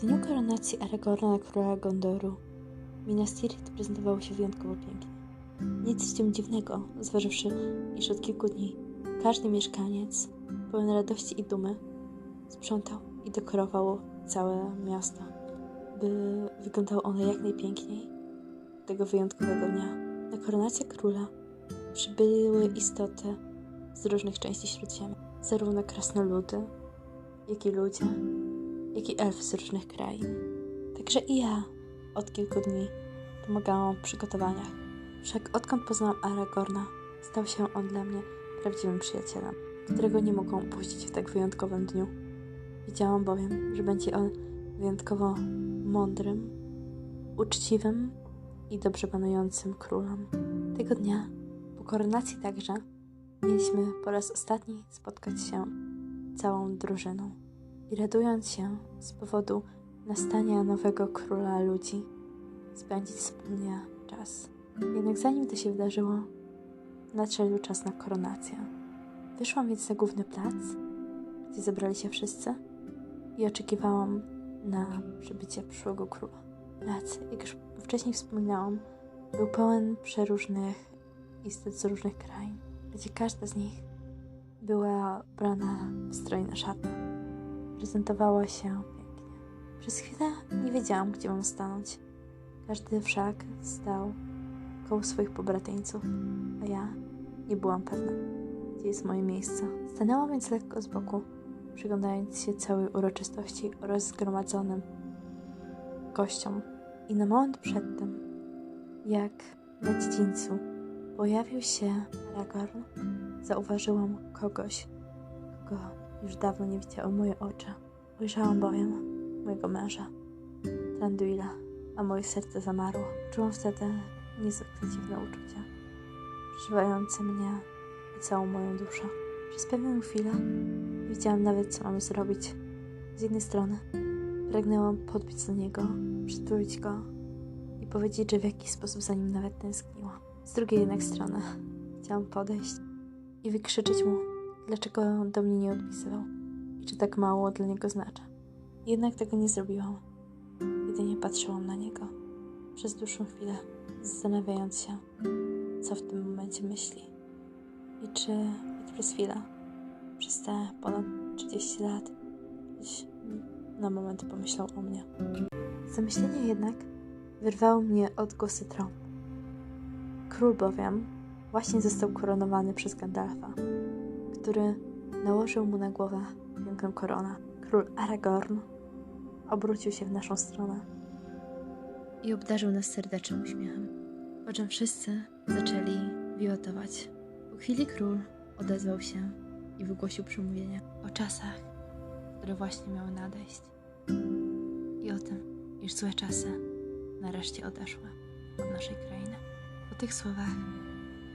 W dniu koronacji Aragorna na króla Gondoru Minas Tirith prezentowało się wyjątkowo pięknie. Nic z tym dziwnego, zważywszy, iż od kilku dni każdy mieszkaniec, pełen radości i dumy, sprzątał i dekorował całe miasto, by wyglądało ono jak najpiękniej tego wyjątkowego dnia. Na koronację króla przybyły istoty z różnych części Śródziemia, zarówno krasnoludy, jak i ludzie, jak i elfy z różnych krain. Także i ja od kilku dni pomagałam w przygotowaniach. Wszak odkąd poznałam Aragorna, stał się on dla mnie prawdziwym przyjacielem, którego nie mogłam upuścić w tak wyjątkowym dniu. Wiedziałam bowiem, że będzie on wyjątkowo mądrym, uczciwym i dobrze panującym królem. Tego dnia, po koronacji także, mieliśmy po raz ostatni spotkać się całą drużyną i radując się z powodu nastania nowego króla ludzi, spędzić wspólnie czas. Jednak zanim to się wydarzyło, nadszedł czas na koronację. Wyszłam więc na główny plac, gdzie zebrali się wszyscy i oczekiwałam na przybycie przyszłego króla. Plac, jak już wcześniej wspominałam, był pełen przeróżnych istot z różnych krain, gdzie każda z nich była ubrana w strojne szaty. Prezentowała się pięknie. Przez chwilę nie wiedziałam, gdzie mam stanąć. Każdy wszak stał koło swoich pobratyńców, a ja nie byłam pewna, gdzie jest moje miejsce. Stanęłam więc lekko z boku, przyglądając się całej uroczystości oraz zgromadzonym gościom. I na moment przed tym, jak na dziedzińcu pojawił się Aragorn, zauważyłam kogoś, kogo już dawno nie widziały moje oczy. Ujrzałam bowiem mojego męża, Tranduila, a moje serce zamarło. Czułam wtedy niezwykle dziwne uczucia, przeżywające mnie i całą moją duszę. Przez pewną chwilę wiedziałam nawet, co mam zrobić. Z jednej strony pragnęłam podbić do niego, przytulić go i powiedzieć, że w jakiś sposób za nim nawet tęskniłam. Z drugiej jednak strony chciałam podejść i wykrzyczeć mu, dlaczego do mnie nie odpisywał i czy tak mało dla niego znaczy. Jednak tego nie zrobiłam. Jedynie patrzyłam na niego przez dłuższą chwilę, zastanawiając się, co w tym momencie myśli i czy przez chwilę, przez te ponad 30 lat, gdzieś na moment pomyślał o mnie. Zamyślenie jednak wyrwało mnie odgłosy trąb. Król bowiem właśnie został koronowany przez Gandalfa, który nałożył mu na głowę piękną koronę. Król Aragorn obrócił się w naszą stronę i obdarzył nas serdecznym uśmiechem, po czym wszyscy zaczęli wiwatować. Po chwili król odezwał się i wygłosił przemówienie o czasach, które właśnie miały nadejść i o tym, iż złe czasy nareszcie odeszły od naszej krainy. Po tych słowach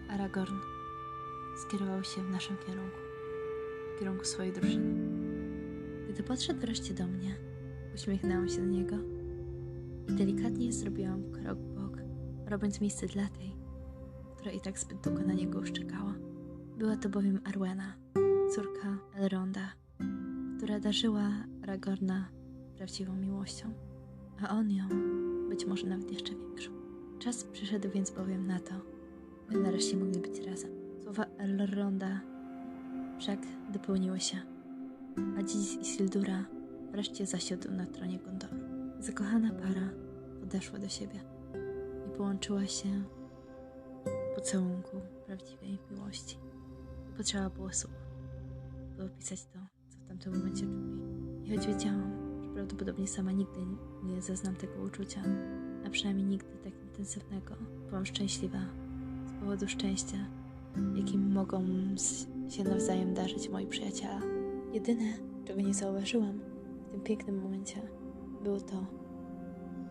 Aragorn skierował się w naszym kierunku, w kierunku swojej drużyny. Gdy podszedł wreszcie do mnie, uśmiechnęłam się do niego i delikatnie zrobiłam krok w bok, robiąc miejsce dla tej, która i tak zbyt długo na niego uszczekała. Była to bowiem Arwena, córka Elronda, która darzyła Aragorna prawdziwą miłością, a on ją być może nawet jeszcze większą. Czas przyszedł więc bowiem na to, by nareszcie mogli być razem. Słowa Elronda wszak dopełniły się, a dziś Isildura wreszcie zasiadł na tronie Gondoru. Zakochana para podeszła do siebie i połączyła się w pocałunku prawdziwej miłości. Potrzeba było słów, by opisać to, co w tamtym momencie czuli. I choć wiedziałam, że prawdopodobnie sama nigdy nie zaznam tego uczucia, a przynajmniej nigdy tak intensywnego, byłam szczęśliwa z powodu szczęścia, jakim mogą się nawzajem darzyć moi przyjaciele. Jedyne, czego nie zauważyłam w tym pięknym momencie, było to,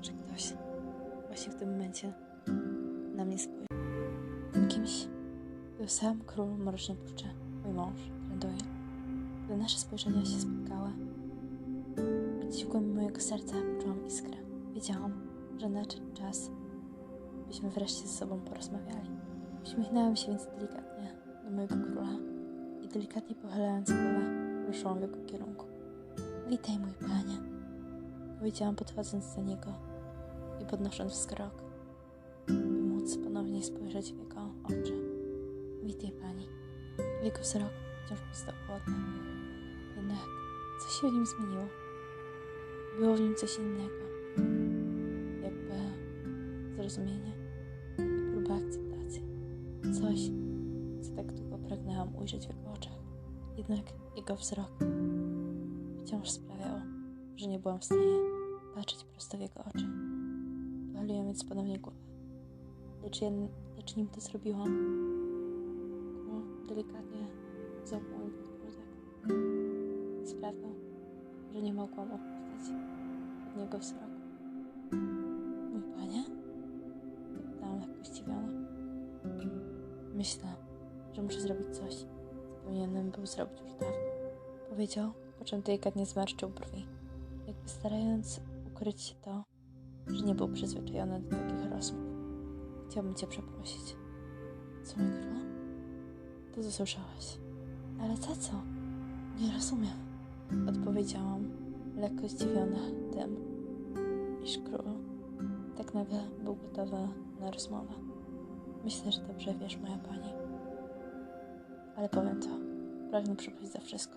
że ktoś właśnie w tym momencie na mnie spojrzał. Tym kimś był sam król Mrocznej Puszczy, mój mąż, Randuin. Gdy nasze spojrzenia się spotkały, w głębi mojego serca poczułam iskrę. Wiedziałam, że nadszedł czas, byśmy wreszcie ze sobą porozmawiali. Uśmiechnęłam się więc delikatnie do mojego króla i delikatnie pochylając głowę, ruszyłam w jego kierunku. Witaj, mój panie, Powiedziałam podchodząc do niego i podnosząc wzrok, by móc ponownie spojrzeć w jego oczy. Witaj pani. Jego wzrok wciąż pozostał chłodny. Jednak coś się w nim zmieniło. Było w nim coś innego. Jakby zrozumienie i próba akceptacji. Coś, co tak długo pragnęłam ujrzeć w jego oczach. Jednak jego wzrok wciąż sprawiał, że nie byłam w stanie patrzeć prosto w jego oczy. Pochyliłam więc ponownie głowę. Lecz, jed... lecz nim to zrobiłam, no, delikatnie zamknął mój podbródek i sprawił, że nie mogłam opuścić od niego wzroku. Myślę, że muszę zrobić coś, co powinienem był zrobić już dawno. Powiedział, po czym delikatnie zmarszczył brwi, jakby starając ukryć to, że nie był przyzwyczajony do takich rozmów. Chciałbym cię przeprosić. Co, mój król? To co słyszałaś. Ale za co? Nie rozumiem. Odpowiedziałam, lekko zdziwiona tym, iż król tak nagle był gotowy na rozmowę. Myślę, że dobrze wiesz, moja pani. Ale powiem to, pragnę przeprosić za wszystko.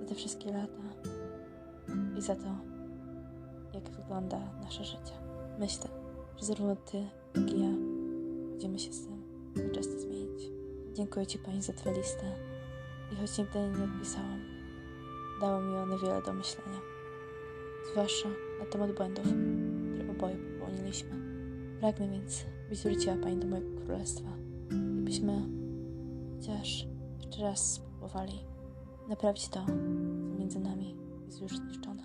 Za te wszystkie lata i za to, jak wygląda nasze życie. Myślę, że zarówno ty, jak i ja będziemy się z tym często zmienić. Dziękuję ci pani za twoją listę i choć nigdy nie odpisałam, dało mi one wiele do myślenia. Zwłaszcza na temat błędów, które oboje popełniliśmy. Pragnę więc, byś wróciła pani do mojego królestwa i byśmy chociaż jeszcze raz spróbowali naprawić to, co między nami jest już zniszczone.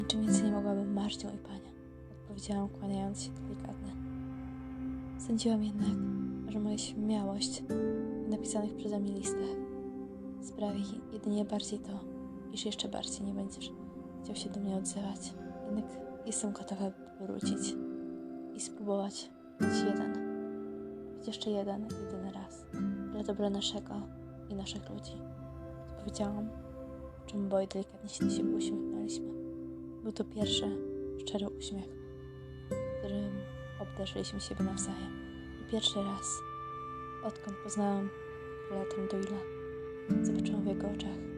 Niczym więcej nie mogłabym o mojej panie, odpowiedziałam kłaniając się delikatnie. Sądziłam jednak, że moja śmiałość w napisanych przeze mnie listach sprawi jedynie bardziej to, iż jeszcze bardziej nie będziesz chciał się do mnie odzywać. Jednak jestem gotowa wrócić i spróbować być jeden, jeszcze jeden, jedyny raz, dla dobra naszego i naszych ludzi. Odpowiedziałam, po czym oboje delikatnie się uśmiechnęliśmy. Był to pierwszy, szczery uśmiech, którym obdarzyliśmy siebie nawzajem. I pierwszy raz, odkąd poznałam króla Trenduila, zobaczyłam w jego oczach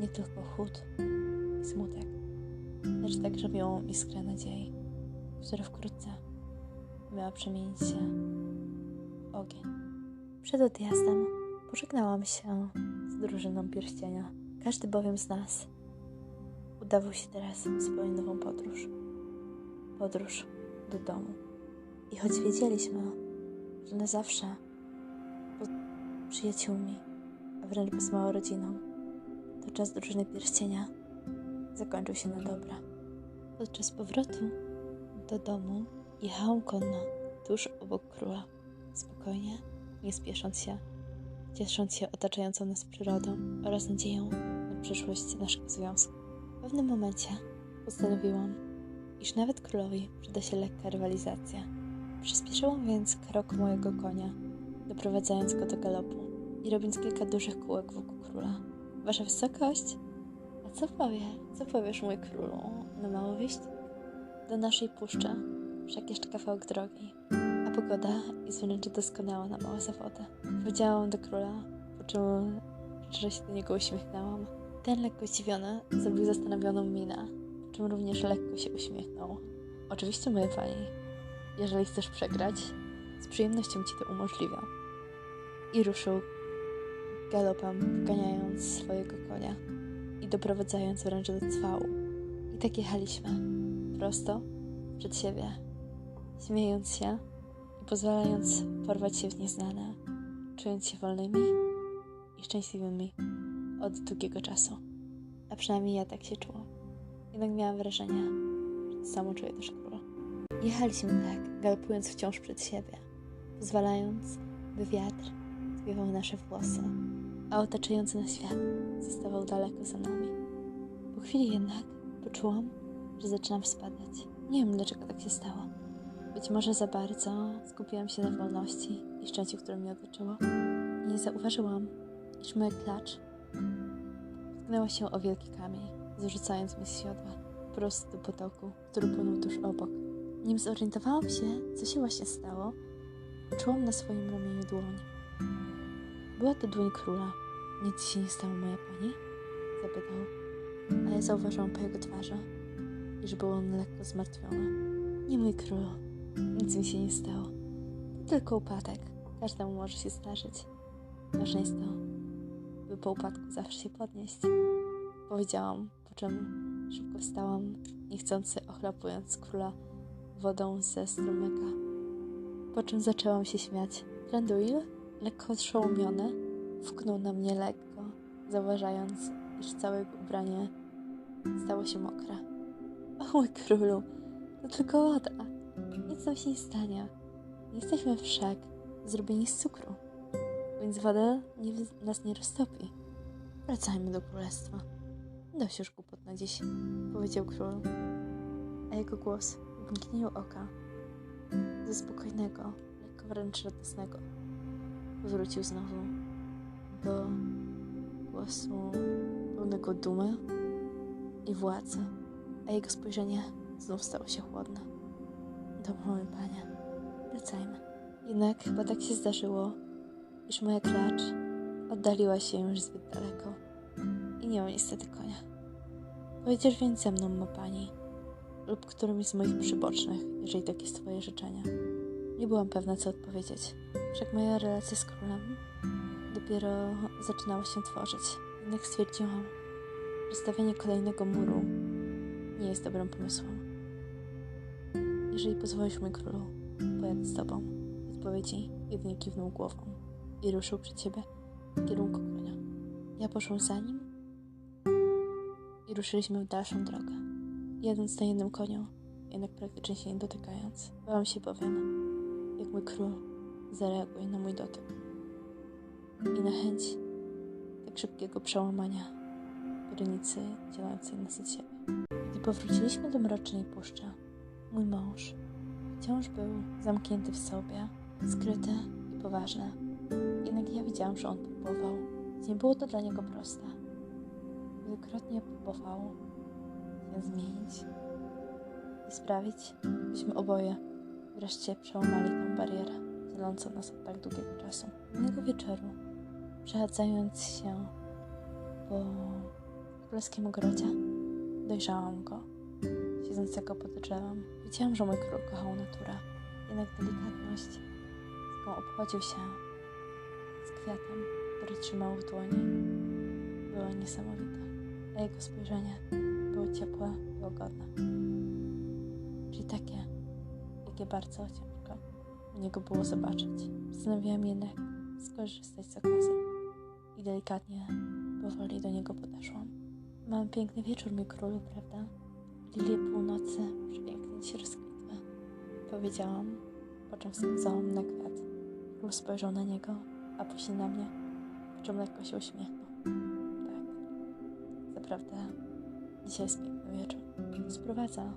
nie tylko chłód i smutek, lecz także miałą iskrę nadziei, która wkrótce miała przemienić się ogień. Przed odjazdem pożegnałam się z drużyną pierścienia. Każdy bowiem z nas udawał się teraz w swoją nową podróż. Podróż do domu. I choć wiedzieliśmy, że na zawsze przyjaciółmi, a wręcz bez małą rodziną, to czas drużyny pierścienia zakończył się na dobre. Podczas powrotu do domu jechałam konno tuż obok króla, spokojnie, nie spiesząc się, ciesząc się otaczającą nas przyrodą oraz nadzieją na przyszłość naszego związku. W pewnym momencie postanowiłam, iż nawet królowi przyda się lekka rywalizacja. Przyspieszyłam więc krok mojego konia, doprowadzając go do galopu i robiąc kilka dużych kółek wokół króla. Wasza wysokość? A co powie? Co powiesz, mój królu, na małą wieść? Do naszej puszczy, wszak jeszcze kawałek drogi, a pogoda jest wręcz doskonała na małe zawody. Powiedziałam do króla, po czym że się do niego uśmiechnęłam. Ten lekko zdziwiony zrobił zastanowioną minę, po czym również lekko się uśmiechnął. Oczywiście, moja pani, jeżeli chcesz przegrać, z przyjemnością ci to umożliwię. I ruszył galopem, ganiając swojego konia i doprowadzając wręcz do cwału. I tak jechaliśmy, prosto przed siebie, śmiejąc się i pozwalając porwać się w nieznane, czując się wolnymi i szczęśliwymi od długiego czasu. A przynajmniej ja tak się czułam. Jednak miałam wrażenie, że samo czuję też króla. Jechaliśmy tak, galopując wciąż przed siebie, pozwalając, by wiatr zwiewał nasze włosy, a otaczający nas świat zostawał daleko za nami. Po chwili jednak poczułam, że zaczynam spadać. Nie wiem, dlaczego tak się stało. Być może za bardzo skupiłam się na wolności i szczęściu, które mnie otoczyło. I nie zauważyłam, iż moja klacz potknęła się o wielki kamień. zrzucając mnie z siodła prosto do potoku, który płynął tuż obok. Nim zorientowałam się, co się właśnie stało, czułam na swoim ramieniu dłoń. Była to dłoń króla. Nic się nie stało, moja pani? Zapytał, a ja zauważyłam po jego twarzy, iż był on lekko zmartwiony. Nie mój królu, nic mi się nie stało. To tylko upadek. Każdemu może się zdarzyć. Ważne jest to, by po upadku zawsze się podnieść. Powiedziałam, po czym szybko wstałam, niechcący ochlapując króla wodą ze strumyka. Po czym zaczęłam się śmiać. Randuil, lekko odszołomiony, wknął na mnie lekko, zauważając, iż całe ubranie stało się mokre. O mój królu, to tylko woda. Nic nam się nie stanie. Nie jesteśmy wszak zrobieni z cukru, więc woda nie, nas nie roztopi. Wracajmy do królestwa. Dość już głupot na dziś, powiedział król, a jego głos mgnieniu oka ze spokojnego, lekko wręcz radosnego wrócił znowu do głosu pełnego dumy i władzy, a jego spojrzenie znów stało się chłodne. Mój panie, wracajmy. Jednak chyba tak się zdarzyło, iż moja klacz oddaliła się już zbyt daleko i nie mam niestety konia. Pojedziesz więc ze mną, ma pani, lub którymś z moich przybocznych, jeżeli takie jest twoje życzenie. Nie byłam pewna, co odpowiedzieć. Wszak moja relacja z królem dopiero zaczynała się tworzyć. Jednak stwierdziłam, że stawianie kolejnego muru nie jest dobrym pomysłem. Jeżeli pozwolisz, mój królu, pojadę z tobą. Odpowiedzi jedynie kiwnął głową i ruszył przed siebie w kierunku konia. Ja poszłam za nim i ruszyliśmy w dalszą drogę. Jadąc na jednym koniu, jednak praktycznie się nie dotykając. Bałam się bowiem, jak mój król zareaguje na mój dotyk. I na chęć tak szybkiego przełamania granicy działającej nas od siebie. Gdy powróciliśmy do mrocznej puszczy, mój mąż wciąż był zamknięty w sobie, skryty i poważny. Jednak ja widziałam, że on próbował. Nie było to dla niego proste. Wielokrotnie próbował się zmienić i sprawić, byśmy oboje wreszcie przełamali tę barierę dzielącą nas od tak długiego czasu. Jednego wieczoru, przechadzając się po królewskim ogrodzie, dojrzałam go, siedzącego pod drzewem. Wiedziałam, że mój król kochał naturę, jednak delikatność, z jaką obchodził się z kwiatem, który trzymał w dłoni, była niesamowita, a jego spojrzenie było ciepłe i łagodne. Czyli takie, jakie bardzo ciężko u niego było zobaczyć. Postanowiłam jednak skorzystać z okazji i delikatnie, powoli do niego podeszłam. Mamy piękny wieczór, mój królu, prawda? Północy przepięknie ci rozkwitły. Powiedziałam, po czym wskazałam na kwiat. Król spojrzał na niego, a później na mnie, po czym lekko się uśmiechnął. Tak, zaprawdę, dzisiaj jest piękny wieczór. Sprowadza,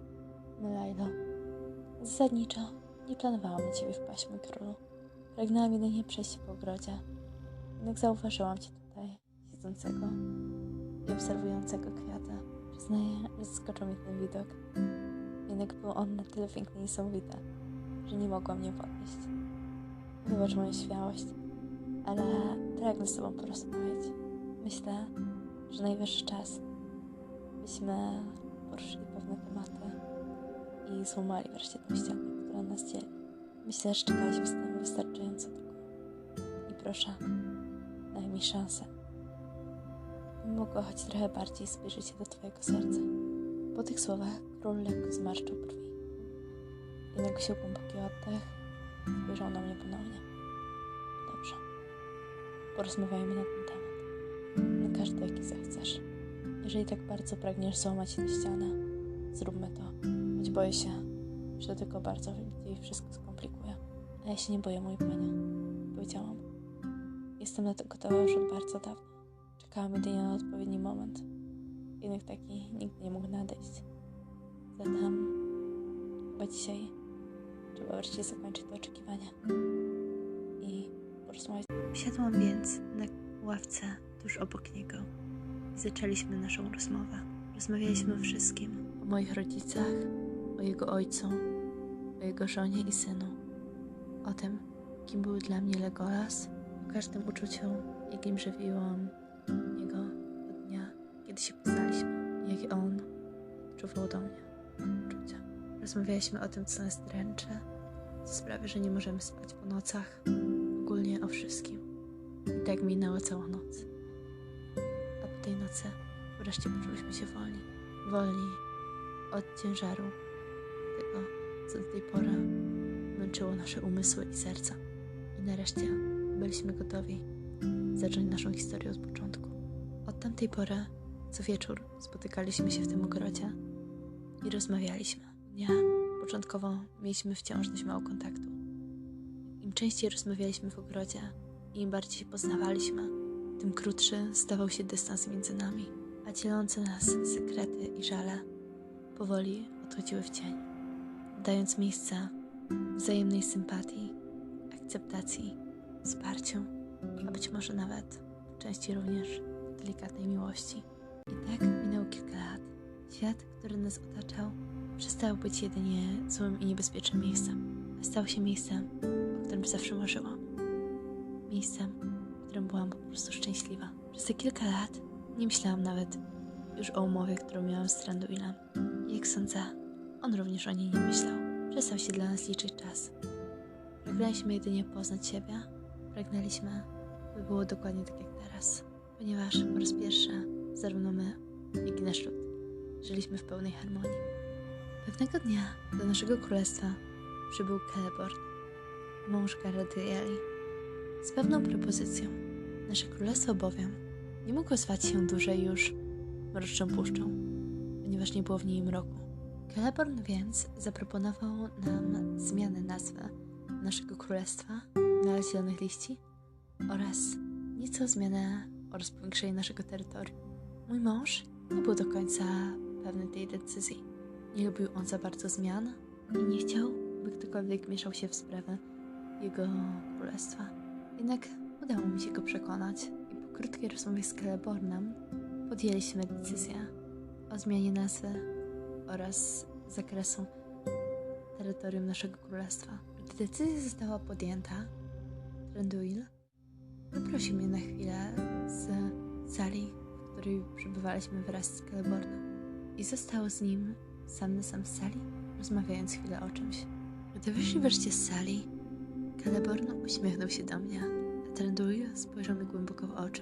Melajlo. Zasadniczo nie planowałam na ciebie wpaść, mój królu. Pragnęłam jedynie przejść po ogrodzie. Jednak zauważyłam cię tutaj, siedzącego i obserwującego kwiaty. Że zaskoczył mnie ten widok. Jednak był on na tyle piękny i niesamowity, że nie mogłam nie podnieść. Wybacz moją śmiałość, ale pragnę z tobą porozmawiać. Myślę, że najwyższy czas, byśmy poruszyli pewne tematy i złamali wreszcie tę ścianę, która nas dzieli. Myślę, że czekaliśmy z tym wystarczająco długo. I proszę, daj mi szansę. Mogła choć trochę bardziej zbliżyć się do Twojego serca. Po tych słowach król lekko zmarszczył brwi. Jednak wziął głęboki oddech spojrzał na mnie ponownie. Dobrze. Porozmawiajmy na ten temat. Na każdy, jaki zechcesz. Jeżeli tak bardzo pragniesz złamać tę ścianę, zróbmy to. Choć boję się, że to tylko bardzo jej wszystko skomplikuje. A ja się nie boję, mój panie. Powiedziałam. Jestem na to gotowa już od bardzo dawna. Czekałam jedynie na odpowiedni moment. Jednak taki nigdy nie mógł nadejść. Zatem chyba dzisiaj trzeba wreszcie zakończyć to oczekiwanie i porozmawiać. Siadłam więc na ławce tuż obok niego i zaczęliśmy naszą rozmowę. Rozmawialiśmy o wszystkim. O moich rodzicach, o jego ojcu, o jego żonie i synu. O tym, kim był dla mnie Legolas, o każdym uczuciu, jakim żywiłam Rozmawialiśmy o tym, co nas dręczy, co sprawia, że nie możemy spać po nocach. Ogólnie o wszystkim. I tak minęła cała noc. A po tej nocy wreszcie poczuliśmy się wolni. Wolni od ciężaru tego, co do tej pory męczyło nasze umysły i serca. I nareszcie byliśmy gotowi zacząć naszą historię od początku. Od tamtej pory co wieczór spotykaliśmy się w tym ogrodzie i rozmawialiśmy. Początkowo mieliśmy wciąż dość mało kontaktu. Im częściej rozmawialiśmy w ogrodzie i im bardziej się poznawaliśmy, tym krótszy stawał się dystans między nami, a dzielące nas sekrety i żale powoli odchodziły w cień, dając miejsce wzajemnej sympatii, akceptacji, wsparciu, a być może nawet częściej również delikatnej miłości. I tak minęło kilka lat. Świat, który nas otaczał, przestał być jedynie złym i niebezpiecznym miejscem, stał się miejscem, o którym zawsze marzyłam. Miejscem, w którym byłam po prostu szczęśliwa. Przez te kilka lat nie myślałam nawet już o umowie, którą miałam z Tranduilem. Jak sądzę, on również o niej nie myślał. Przestał się dla nas liczyć czas. Pragnęliśmy jedynie poznać siebie. Pragnęliśmy, by było dokładnie tak jak teraz. Ponieważ po raz pierwszy, zarówno my, jak i nasz lud, żyliśmy w pełnej harmonii. Pewnego dnia do naszego królestwa przybył Celeborn, mąż Galadrieli, z pewną propozycją. Nasze królestwo bowiem nie mogło zwać się dłużej już mroczną puszczą, ponieważ nie było w niej mroku. Celeborn więc zaproponował nam zmianę nazwy naszego królestwa na zielonych liści oraz nieco zmianę oraz powiększenie naszego terytorium. Mój mąż nie był do końca pewny tej decyzji. Nie lubił on za bardzo zmian i nie chciał, by ktokolwiek mieszał się w sprawy jego królestwa. Jednak udało mi się go przekonać i po krótkiej rozmowie z Celebornem podjęliśmy decyzję o zmianie nazwy oraz zakresu terytorium naszego królestwa. Gdy decyzja została podjęta, Trenduil wyprosił mnie na chwilę z sali, w której przebywaliśmy wraz z Celebornem i został z nim sam na sam w sali, rozmawiając chwilę o czymś. Gdy wyszli wreszcie z sali, Celeborn uśmiechnął się do mnie, a Trenduil spojrzał mi głęboko w oczy,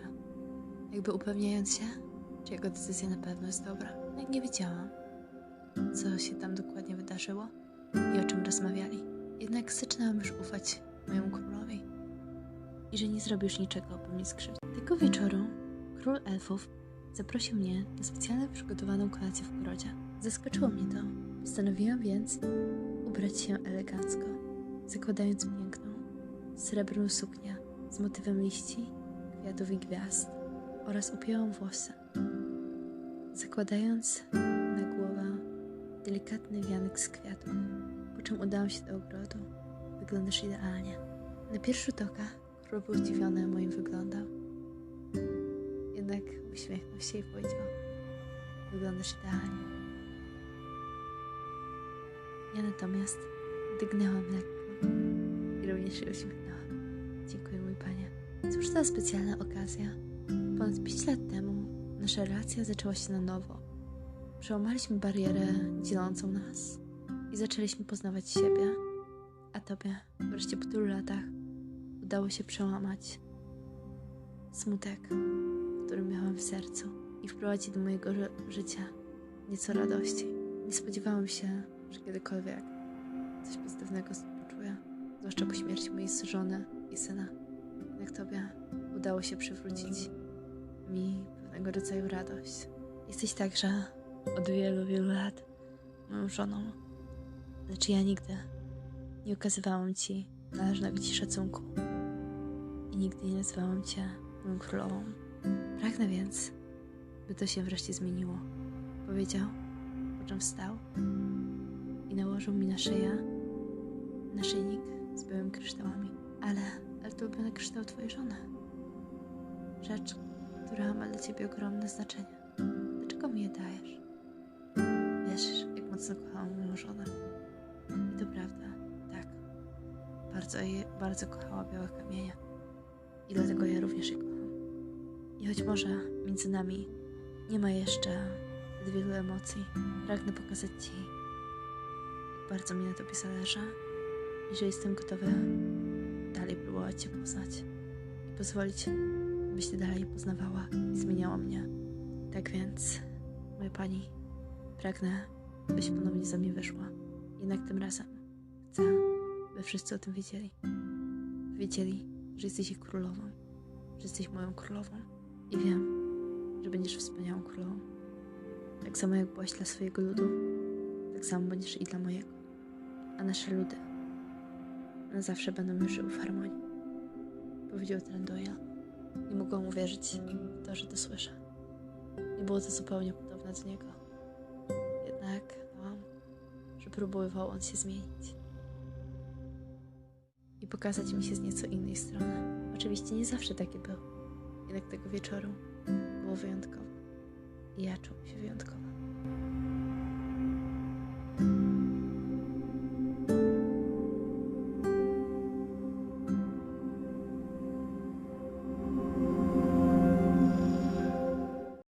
jakby upewniając się, czy jego decyzja na pewno jest dobra. Jak nie wiedziałam, co się tam dokładnie wydarzyło i o czym rozmawiali. Jednak zaczynałam już ufać mojemu królowi i że nie zrobi już niczego, by mnie skrzywdzić. Tego wieczoru król elfów zaprosił mnie na specjalnie przygotowaną kolację w ogrodzie. Zaskoczyło mnie to. Postanowiłam więc ubrać się elegancko, zakładając piękną, srebrną suknię z motywem liści, kwiatów i gwiazd oraz upięłam włosy, zakładając na głowę delikatny wianek z kwiatów, po czym udałam się do ogrodu. Wyglądasz idealnie. Na pierwszy rzut oka król był zdziwiony moim wyglądem. Jednak uśmiechnął się i powiedział: Wyglądasz idealnie. Ja natomiast dygnęłam lekko i również się uśmiechnęłam. Dziękuję, mój panie. Cóż za specjalna okazja. Ponad 5 lat temu nasza relacja zaczęła się na nowo. Przełamaliśmy barierę dzielącą nas i zaczęliśmy poznawać siebie, a tobie wreszcie po tylu latach udało się przełamać smutek, który miałam w sercu i wprowadzić do mojego ży- życia nieco radości. Nie spodziewałam się, że kiedykolwiek coś pozytywnego poczuję, zwłaszcza po śmierci mojej żony i syna. Jak tobie udało się przywrócić mi pewnego rodzaju radość. Jesteś także od wielu, wielu lat moją żoną, lecz ja nigdy nie okazywałam ci należnego ci szacunku i nigdy nie nazywałam cię moją królową. Pragnę więc, by to się wreszcie zmieniło. Powiedział, po czym wstał nałożył mi na szyję naszyjnik z białymi kryształami. Ale, ale to ulubiony kryształ twojej żony. Rzecz, która ma dla ciebie ogromne znaczenie. Dlaczego mi je dajesz? mocno kochałam moją żonę. I to prawda, tak. Bardzo, je, bardzo kochała białe kamienie. I dlatego ja również je kocham. I choć może między nami nie ma jeszcze zbyt wielu emocji, pragnę pokazać Ci, jak bardzo mi na Tobie zależy i że jestem gotowa dalej próbować Cię poznać i pozwolić, byś Ty dalej poznawała i zmieniała mnie. Tak więc, moja Pani, pragnę, byś ponownie za mnie wyszła. Jednak tym razem chcę, by wszyscy o tym wiedzieli. Wiedzieli, że jesteś ich królową, że jesteś moją królową. I wiem, że będziesz wspaniałą królową. Tak samo jak byłaś dla swojego ludu, tak samo będziesz i dla mojego. A nasze ludy na zawsze będą żyły w harmonii. Powiedział Trendoya. Nie mogłam uwierzyć w to, że to słyszę. Nie było to zupełnie podobne do niego. Jednak dałam, że próbował on się zmienić. I pokazać mi się z nieco innej strony. Oczywiście nie zawsze taki był. Jednak tego wieczoru było wyjątkowo. I ja czułam się wyjątkowo.